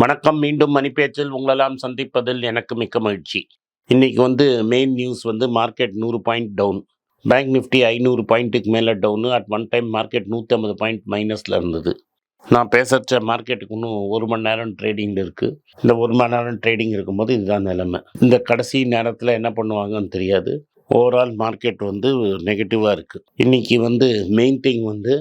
வணக்கம் மீண்டும் மணிப்பேச்சில் உங்களெல்லாம் சந்திப்பதில் எனக்கு மிக்க மகிழ்ச்சி. இன்றைக்கி வந்து மெயின் நியூஸ் வந்து மார்க்கெட் நூறு பாயிண்ட் டவுன் பேங்க் நிஃப்டி ஐநூறு பாயிண்ட்டுக்கு மேலே down at one time market நூற்றம்பது பாயிண்ட் மைனஸில் இருந்தது. நான் பேசுகிற மார்க்கெட்டுக்கு இன்னும் ஒரு மணி நேரம் ட்ரேடிங் இருக்குது இந்த ஒரு மணி நேரம் ட்ரேடிங் இருக்கும்போது இதுதான் நிலைமை. இந்த கடைசி நேரத்தில் என்ன பண்ணுவாங்கன்னு தெரியாது. ஓவரால் மார்க்கெட் வந்து நெகட்டிவாக இருக்குது இன்றைக்கி வந்து மெயின் திங் வந்து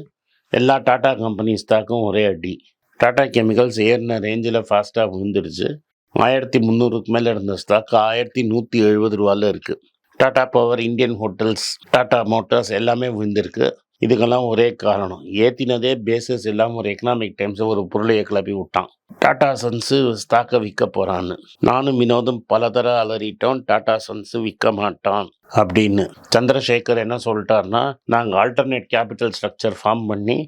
எல்லா டாடா கம்பெனி ஸ்டாக்கும் ஒரே அடி. டாடா கெமிக்கல்ஸ் ஏறின ரேஞ்சில் ஃபாஸ்ட்டாக விழுந்துடுச்சு. ஆயிரத்தி முந்நூறுக்கு மேலே இருந்த ஸ்டாக் ஆயிரத்தி நூற்றி எழுபது ரூபாயில் இருக்குது Tata Power Indian Hotels Tata Motors எல்லாமே விழுந்திருக்கு. இதுக்கெல்லாம் ஒரே காரணம் ஏற்றினதே பேசஸ் எல்லாம் ஒரு எக்கனாமிக் டைம்ஸ் ஒரு பொருளையை கிளப்பி விட்டான். டாடா சன்ஸு ஸ்டாக்கை விற்க போகிறான்னு நானும் வினோதும் பலதர அலறிட்டோம் டாடா சன்ஸு விற்க மாட்டான் அப்படின்னு. சந்திரசேகர் என்ன சொல்லிட்டாருன்னா நாங்கள் ஆல்டர்னேட் கேபிட்டல் ஸ்ட்ரக்சர் ஃபார்ம் பண்ணி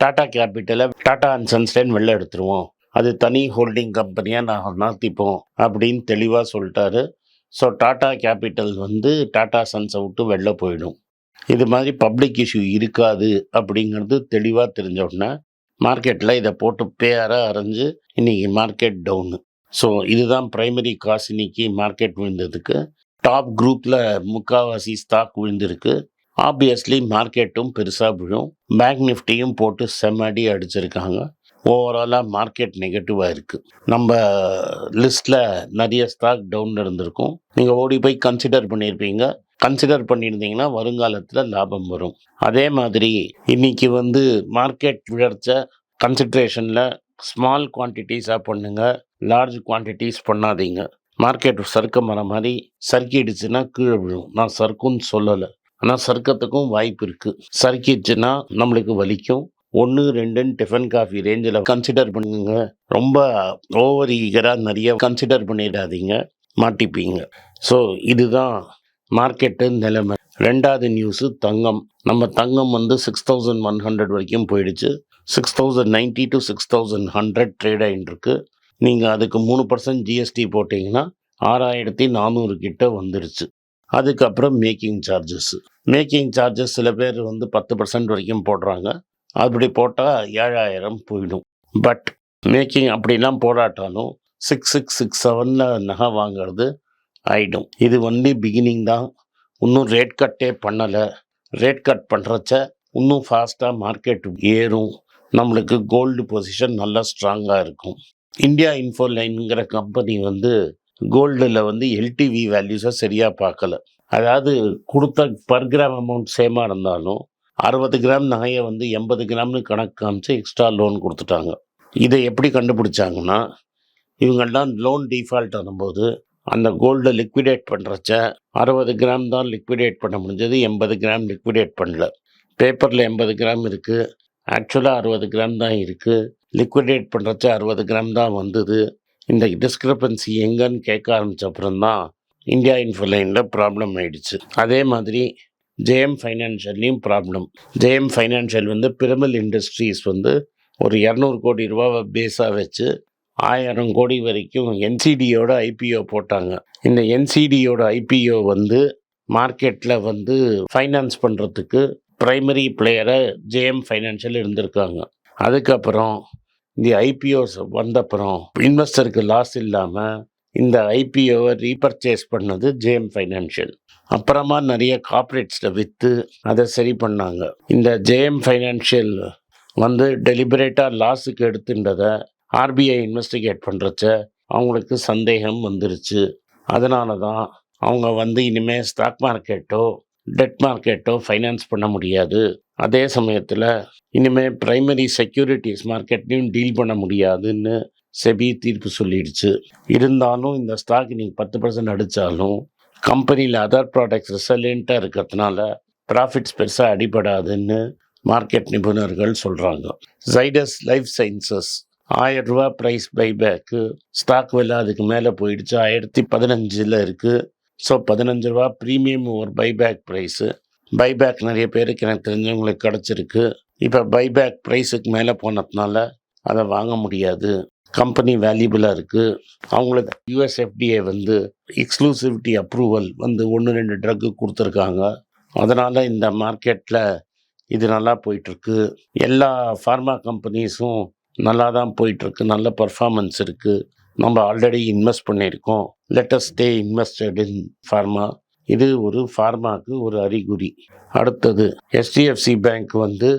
டாடா கேபிட்டலை டாடா அண்ட் சன்ஸ்டைன் வெளில எடுத்துருவோம். அது தனி ஹோல்டிங் கம்பெனியாக நாங்கள் நடத்திப்போம் அப்படின்னு தெளிவாக சொல்லிட்டாரு. ஸோ டாடா கேபிட்டல் வந்து டாடா சன்ஸை விட்டு வெளில போயிடும். இது மாதிரி பப்ளிக் இஷ்யூ இருக்காது அப்படிங்கிறது தெளிவாக தெரிஞ்ச உடனே மார்க்கெட்டில் இதை போட்டு பேராக அரைஞ்சு இன்றைக்கி மார்க்கெட் டவுனு. ஸோ இதுதான் ப்ரைமரி காசு இன்னைக்கு மார்க்கெட் விழுந்ததுக்கு. டாப் குரூப்பில் முக்காவாசி ஸ்டாக் விழுந்திருக்கு. ஆப்வியஸ்லி மார்க்கெட்டும் பெருசாக விழும். பேங்க் நிஃப்டியும் போட்டு செம்மடி அடிச்சிருக்காங்க. ஓவராலாக மார்க்கெட் நெகட்டிவாக இருக்குது நம்ம லிஸ்ட்டில் நிறைய ஸ்டாக் டவுன் இருந்திருக்கும். நீங்கள் ஓடி போய் கன்சிடர் பண்ணியிருப்பீங்க கன்சிடர் பண்ணியிருந்தீங்கன்னா வருங்காலத்தில் லாபம் வரும். அதே மாதிரி இன்னைக்கு வந்து மார்க்கெட் விழர்ச்ச கன்சிட்ரேஷனில் ஸ்மால் குவான்டிட்டிஸாக பண்ணுங்கள் லார்ஜ் குவான்டிட்டிஸ் பண்ணாதீங்க. மார்க்கெட் சறுக்க மர மாதிரி சறுக்கிடுச்சுன்னா கீழே விழும். நான் சறுக்குன்னு சொல்லலை. ஆனால் சறுக்கத்துக்கும் வாய்ப்பு இருக்குது சறுக்கிடுச்சுன்னா நம்மளுக்கு வலிக்கும். ஒன்று ரெண்டுன்னு டிஃபன் காஃபி ரேஞ்சில் கன்சிடர் பண்ணுங்க. ரொம்ப ஓவர் ஈகராக நிறைய கன்சிடர் பண்ணிடாதீங்க. மாட்டிப்பீங்க. ஸோ இதுதான் மார்க்கெட்டு நிலைமை. ரெண்டாவது நியூஸு தங்கம். நம்ம தங்கம் வந்து சிக்ஸ் தௌசண்ட் ஒன் ஹண்ட்ரட் வரைக்கும் போயிடுச்சு. Six thousand ninety two six thousand hundred trade ஆகிட்டுருக்கு நீங்கள் அதுக்கு மூணு பர்சன்ட் ஜிஎஸ்டி போட்டிங்கன்னா ஆறாயிரத்தி நானூறு கிட்ட வந்துருச்சு. அதுக்கப்புறம் மேக்கிங் சார்ஜஸ்ஸு மேக்கிங் சார்ஜஸ் சில பேர் வந்து பத்து பர்சன்ட் வரைக்கும் போடுறாங்க. அப்படி போட்டால் ஏழாயிரம் போயிடும். பட் மேக்கிங் அப்படிலாம் போடாட்டாலும் சிக்ஸ் சிக்ஸ் சிக்ஸ் செவனில் நகை வாங்குறது ஆகிடும் இது வந்து பிகினிங் தான். இன்னும் ரேட் கட்டே பண்ணலை. ரேட் கட் பண்ணுறச்ச இன்னும் ஃபாஸ்ட்டாக மார்க்கெட் ஏறும். நம்மளுக்கு கோல்டு பொசிஷன் நல்லா ஸ்ட்ராங்காக இருக்கும். இந்தியா இன்ஃபோ லைனுங்கிற கம்பெனி வந்து கோல்டில் வந்து எல்டிவி வேல்யூஸை சரியாக பார்க்கல. அதாவது கொடுத்த பர் கிராம் அமௌண்ட் சேமாக இருந்தாலும் அறுபது கிராம் நகையை வந்து எண்பது கிராம்னு கணக்கு காமிச்சு எக்ஸ்ட்ரா லோன் கொடுத்துட்டாங்க. இதை எப்படி கண்டுபிடிச்சாங்கன்னா இவங்கெல்லாம் லோன் டிஃபால்ட் ஆகும்போது அந்த கோல்டை லிக்விடேட் பண்ணுறச்ச அறுபது கிராம் தான் லிக்விடேட் பண்ண முடிஞ்சது எண்பது கிராம் லிக்விடேட் பண்ணல. பேப்பரில் எண்பது கிராம் இருக்குது ஆக்சுவலாக அறுபது கிராம் தான் இருக்குது லிக்விடேட் பண்ணுறச்ச அறுபது கிராம் தான் வந்தது. இந்த டிஸ்கிரப்பன்சி எங்கன்னு கேட்க ஆரம்பித்த அப்புறம் தான் இந்தியா இன்ஃபோலைனில் ப்ராப்ளம் ஆயிடுச்சு. அதே மாதிரி ஜேஎம் ஃபைனான்ஷியல்லையும் ப்ராப்ளம் ஜேஎம் ஃபைனான்ஷியல் வந்து பிரமல் இண்டஸ்ட்ரீஸ் வந்து ஒரு இரநூறு கோடி ரூபாவை பேஸாக வச்சு ஆயிரம் கோடி வரைக்கும் என்சிடியோட ஐபிஓ போட்டாங்க. இந்த என்சிடியோட ஐபிஓ வந்து மார்க்கெட்டில் வந்து ஃபைனான்ஸ் பண்ணுறதுக்கு ப்ரைமரி பிளேயரை ஜேஎம் ஃபைனான்ஷியல் இருந்திருக்காங்க. அதுக்கப்புறம் இந்த ஐபிஓஸ் வந்தப்புறம் இன்வெஸ்டருக்கு லாஸ் இல்லாமல் இந்த ஐபிஓவை ரீபர்ச்சேஸ் பண்ணது ஜேஎம் ஃபைனான்ஷியல் அப்புறமா நிறைய கார்ப்பரேட்ஸில் விற்று அதை சரி பண்ணாங்க. இந்த ஜேஎம் ஃபைனான்ஷியல் வந்து டெலிபரேட்டாக லாஸுக்கு எடுத்துன்றதை ஆர்பிஐ இன்வெஸ்டிகேட் பண்ணுறச்ச அவங்களுக்கு சந்தேகம் வந்துருச்சு. அதனால தான் அவங்க வந்து இனிமேல் ஸ்டாக் மார்க்கெட்டோ டெட் மார்க்கெட்டோ ஃபைனான்ஸ் பண்ண முடியாது. அதே சமயத்தில் இனிமேல் ப்ரைமரி செக்யூரிட்டிஸ் மார்க்கெட்லையும் டீல் பண்ண முடியாதுன்னு செபி தீர்ப்பு சொல்லிடுச்சு. இருந்தாலும் இந்த ஸ்டாக் நீங்கள் பத்து பர்சன்ட் அடித்தாலும் கம்பெனியில் அதர் ப்ராடக்ட்ஸ் ரெசலண்ட்டாக இருக்கிறதுனால ப்ராஃபிட்ஸ் பெருசாக அடிபடாதுன்னு மார்க்கெட் நிபுணர்கள் சொல்கிறாங்க ஜைடஸ் லைஃப் சயின்சஸ் ஆயிரம் ரூபா ப்ரைஸ் பைபேக்கு ஸ்டாக் விலை அதுக்கு மேலே போயிடுச்சு. ஆயிரத்தி பதினஞ்சில் இருக்குது ஸோ பதினஞ்சு ரூபா ப்ரீமியம் ஒரு பைபேக் ப்ரைஸு பைபேக் நிறைய பேருக்கு எனக்கு தெரிஞ்சவங்களுக்கு கிடச்சிருக்கு. இப்போ பைபேக் ப்ரைஸுக்கு மேலே போனதுனால அதை வாங்க முடியாது. கம்பெனி வேல்யூபிளாக இருக்குது அவங்களுக்கு யூஎஸ்எஃப்டிஏ வந்து எக்ஸ்க்ளூசிவிட்டி அப்ரூவல் வந்து ஒன்று ரெண்டு ட்ரக்கு கொடுத்துருக்காங்க. அதனால் இந்த மார்க்கெட்டில் இது நல்லா போயிட்டுருக்கு. எல்லா ஃபார்மா கம்பெனிஸும் நல்லா தான் போயிட்டுருக்கு. நல்ல பர்ஃபார்மன்ஸ் இருக்குது நம்ம ஆல்ரெடி இன்வெஸ்ட் பண்ணியிருக்கோம். Latest day invested in pharma இது ஒரு ஃபார்மாக்கு ஒரு அறிகுறி. அடுத்தது ஹெச்டிஎஃப்சி பேங்க் வந்து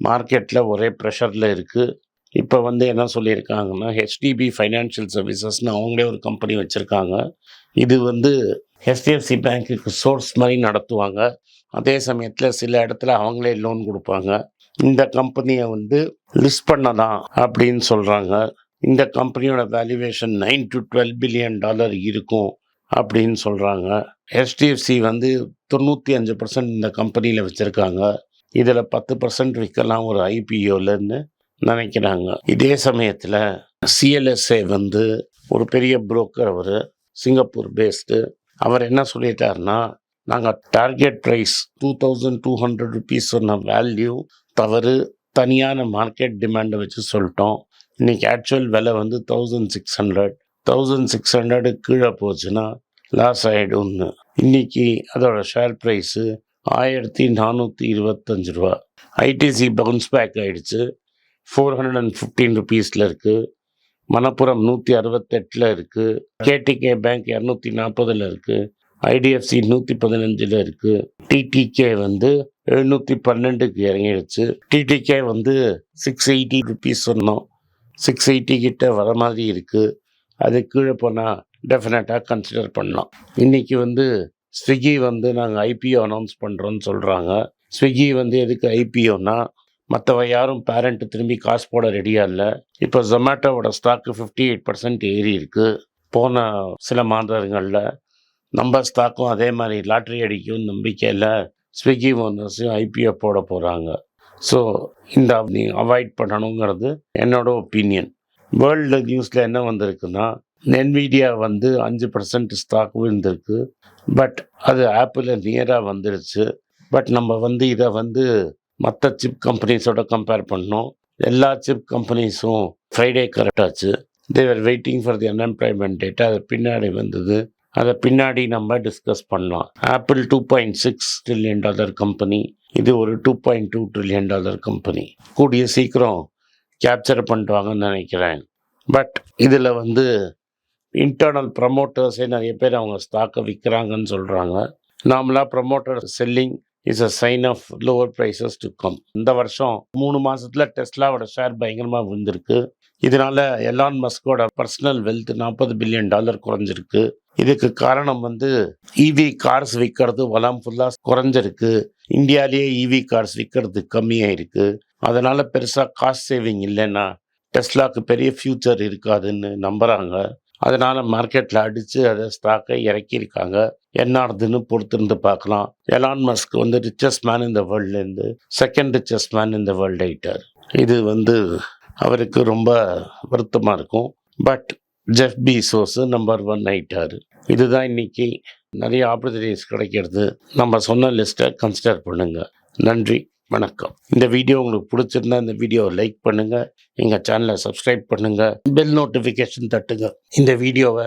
மார்க்கெட்டில் ஒரே ப்ரெஷரில் இருக்குது இப்போ வந்து என்ன சொல்லியிருக்காங்கன்னா ஹெச்டிபி ஃபைனான்ஷியல் சர்வீசஸ்னு அவங்களே ஒரு கம்பெனி வச்சுருக்காங்க. இது வந்து ஹெச்டிஎஃப்சி பேங்க்குக்கு சோர்ஸ் மாதிரி நடத்துவாங்க. அதே சமயத்தில் சில இடத்துல அவங்களே லோன் கொடுப்பாங்க. இந்த கம்பெனியை வந்து லிஸ்ட் பண்ணலாம் அப்படின்னு சொல்கிறாங்க இந்த கம்பெனியோட valuation nine to twelve billion dollar இருக்கும் அப்படின்னு சொல்கிறாங்க ஹெச்டிஎஃப்சி வந்து தொண்ணூற்றி அஞ்சு பர்சன்ட் இந்த கம்பெனியில் வச்சுருக்காங்க. இதில் பத்து பர்சன்ட் விற்கலாம் ஒரு ஐபிஓலன்னு நினைக்கிறாங்க. இதே சமயத்தில் சிஎல்எஸ்ஏ வந்து ஒரு பெரிய புரோக்கர் அவர் சிங்கப்பூர் பேஸ்டு அவர் என்ன சொல்லிட்டாருன்னா நாங்கள் target price two thousand two hundred rupees சொன்ன வேல்யூ தவறு தனியான மார்க்கெட் டிமாண்டை வச்சு சொல்லிட்டோம். இன்றைக்கி ஆக்சுவல் விலை வந்து thousand six hundred thousand six hundred கீழே போச்சுன்னா லாஸ் ஆகிடும்னு இன்னைக்கு அதோட ஷேர் ப்ரைஸு ஆயிரத்தி நானூற்றி இருபத்தஞ்சு ரூபா. ஐடிசி பவுன்ஸ் பேக் ஆகிடுச்சு ஃபோர் ஹண்ட்ரட் அண்ட் ஃபிஃப்டீன் ருபீஸில் இருக்குது மணப்புரம் நூற்றி அறுபத்தெட்டில் இருக்குது கேடிகே பேங்க் இரநூத்தி நாற்பதில் இருக்குது ஐடிஎஃப்சி நூற்றி பதினஞ்சில் இருக்குது டிடிகே வந்து எழுநூற்றி பன்னெண்டுக்கு இறங்கிடுச்சு. டிடிகே வந்து சிக்ஸ் எயிட்டி ருபீஸ் சொன்னோம். சிக்ஸ் எயிட்டி கிட்ட வர மாதிரி இருக்குது அது கீழே போனால் டெஃபினட்டாக கன்சிடர் பண்ணலாம். இன்றைக்கி வந்து ஸ்விக்கி வந்து நாங்கள் ஐபிஓ அனௌன்ஸ் பண்ணுறோன்னு சொல்கிறாங்க ஸ்விக்கி வந்து எதுக்கு ஐபிஓனா மற்றவ யாரும் பேரண்ட்டு திரும்பி காசு போட ரெடியாக இல்லை. இப்போ ஜொமேட்டோவோட ஸ்டாக்கு ஃபிஃப்டி எயிட் பர்சன்ட் ஏறி இருக்கு. போன சில மாதங்களில் நம்ம ஸ்டாக்கும் அதே மாதிரி லாட்ரி அடிக்கும் நம்பிக்கையில் ஸ்விக்கி ஓனர்ஸும் ஐபிஓ போட போகிறாங்க ஸோ இந்த நீ அவாய்ட் பண்ணணுங்கிறது என்னோட ஒப்பீனியன் வேர்ல்டு நியூஸில் என்ன வந்திருக்குன்னா நென்விடியா வந்து அஞ்சு பர்சன்ட் ஸ்டாக் விழுந்திருக்கு. பட் அது ஆப்பிளில் நியராக வந்துடுச்சு பட் நம்ம வந்து இதை வந்து மற்ற சிப் கம்பெனிஸோட கம்பேர் பண்ணோம். எல்லா சிப் கம்பெனிஸும் Friday கரெக்டாச்சு they were waiting for the unemployment data அது பின்னாடி வந்தது. அதை பின்னாடி நம்ம டிஸ்கஸ் பண்ணலாம். Apple two point six trillion dollar company இது ஒரு two point two trillion dollar company கூடிய சீக்கிரம் கேப்சர் பண்ணிடுவாங்கன்னு நினைக்கிறேன். பட் இதில் வந்து இன்டர்னல் ப்ரமோட்டர்ஸே நிறைய பேர் அவங்க ஸ்டாக்கை விற்கிறாங்கன்னு சொல்கிறாங்க நார்மலாக promoter selling is a sign of lower prices to come இந்த வருஷம் மூணு மாதத்தில் டெஸ்லாவோட ஷேர் பயங்கரமாக விழுந்திருக்கு. இதனால எலான் மஸ்கோட பர்சனல் வெல்த் நாற்பது பில்லியன் டாலர் குறைஞ்சிருக்கு. இதுக்கு காரணம் வந்து இவி கார்ஸ் விற்கிறது வளம் ஃபுல்லாக குறைஞ்சிருக்கு. இந்தியாலேயே இவி கார்ஸ் விற்கிறது கம்மியாயிருக்கு. அதனால பெருசாக காஸ்ட் சேவிங் இல்லைன்னா டெஸ்லாக்கு பெரிய ஃபியூச்சர் இருக்காதுன்னு நம்புறாங்க. அதனால மார்க்கெட்டில் அடித்து அதை ஸ்டாக்கை இறக்கியிருக்காங்க. என்ன ஆகுதுன்னு பொறுத்திருந்து பார்க்கலாம். எலான் மஸ்க் வந்து ரிச்சஸ்ட் மேன் இந்த வேர்ல்ட்லேருந்து செகண்ட் ரிச்சஸ்ட் மேன் இந்த வேர்ல்டு ஆகிட்டார் இது வந்து அவருக்கு ரொம்ப வருத்தமாக இருக்கும். But Jeff Bezos number one ஆகிட்டார் இதுதான் இன்னைக்கு நிறைய ஆப்பர்ச்சுனிட்டிஸ் கிடைக்கிறது. நம்ம சொன்ன லிஸ்ட்டை கன்சிடர் பண்ணுங்கள் நன்றி வணக்கம். இந்த வீடியோ உங்களுக்கு பிடிச்சிருந்தா இந்த வீடியோவை லைக் பண்ணுங்கள் எங்கள் சேனலை சப்ஸ்கிரைப் பண்ணுங்கள் பெல் நோட்டிஃபிகேஷன் தட்டுங்க. இந்த வீடியோவை